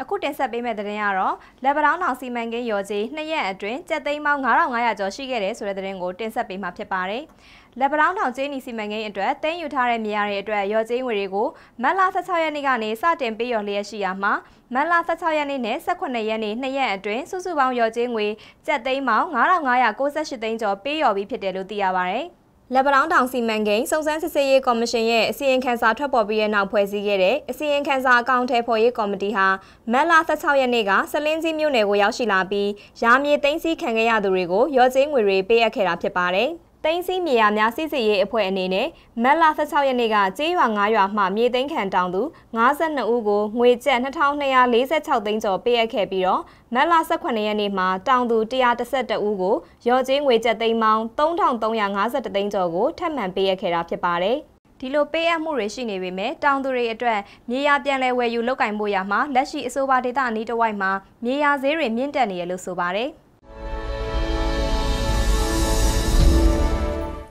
အခုတင်ဆက်ပေးမယ့်သတင်းကတော့လက်ပတောင်းတောင်စီမံကိန်းရော်ကြီးနှစ်ရက်အတွင်းကျပ်သိန်းပေါင်း9500ကျော်ရှိခဲ့တယ်ဆိုတဲ့သတင်းကိုတင်ဆက်ပေးမှာဖြစ်ပါတယ်။လက်ပတောင်းတောင်ကျင်းနီစီမံကိန်းအတွက်တင်းယူထားတဲ့မြေယာတွေအတွက်ရော်ကြီးငွေတွေကိုမတ်လ16ရက်နေ့ကနေစတင်ပေးရော်လျက်ရှိရာမှာမတ်လ16ရက်နေ့နဲ့18ရက်နေ့နှစ်ရက်အတွင်းစုစုပေါင်းရော်ကြီးငွေကျပ်သိန်းပေါင်း9598သိန်းကျော်ပေးရော်ပြီးဖြစ်တယ်လို့သိရပါတယ်။ လက်ပတောင်းတောင်စီမံကိန်းစုံစမ်းစစ်ဆေးရေးကော်မရှင်ရဲ့အစီရင်ခံစာထွက်ပေါ်ပြီးတဲ့နောက်ဖွဲ့စည်းခဲ့တဲ့အစီရင်ခံစာအကောင့်ထဲပေါ်ရေးကော်မတီဟာမက်လာ16ရက်နေ့ကစလင်းကြီးမြို့နယ်ကိုရောက်ရှိလာပြီးရာမြေသိမ်းဆည်းခံခဲ့ရသူတွေကိုရော့ကျင်းငွေတွေပေးအပ်ခဲ့တာဖြစ်ပါတယ်။ သိန်းစီမြေယာများစစ်စစ်ရေးအဖွဲ့အနေနဲ့မက်လာ16ရက်နေ့ကကျေးရွာ9ရွာမှမြေသိမ်းခံတောင်သူ52ဦးကိုငွေကျပ်2246သိန်းကျော်ပေးအပ်ခဲ့ပြီးတော့မက်လာ18ရက်နေ့မှာတောင်သူ112ဦးကိုရော်ကျေးငွေကျပ်သိန်းပေါင်း3352သိန်းကျော်ကိုထပ်မံပေးအပ်ခဲ့တာဖြစ်ပါတယ်။ဒီလိုပေးအပ်မှုတွေရှိနေပေမဲ့တောင်သူတွေအတွက်မြေယာပြန်လည်ဝယ်ယူလုပ်ကင်ဖို့ရမှာလက်ရှိအဆိုပါဒေသအနီးတစ်ဝိုက်မှာမြေယာဈေးတွေမြင့်တက်နေရလို့ဆိုပါတယ်။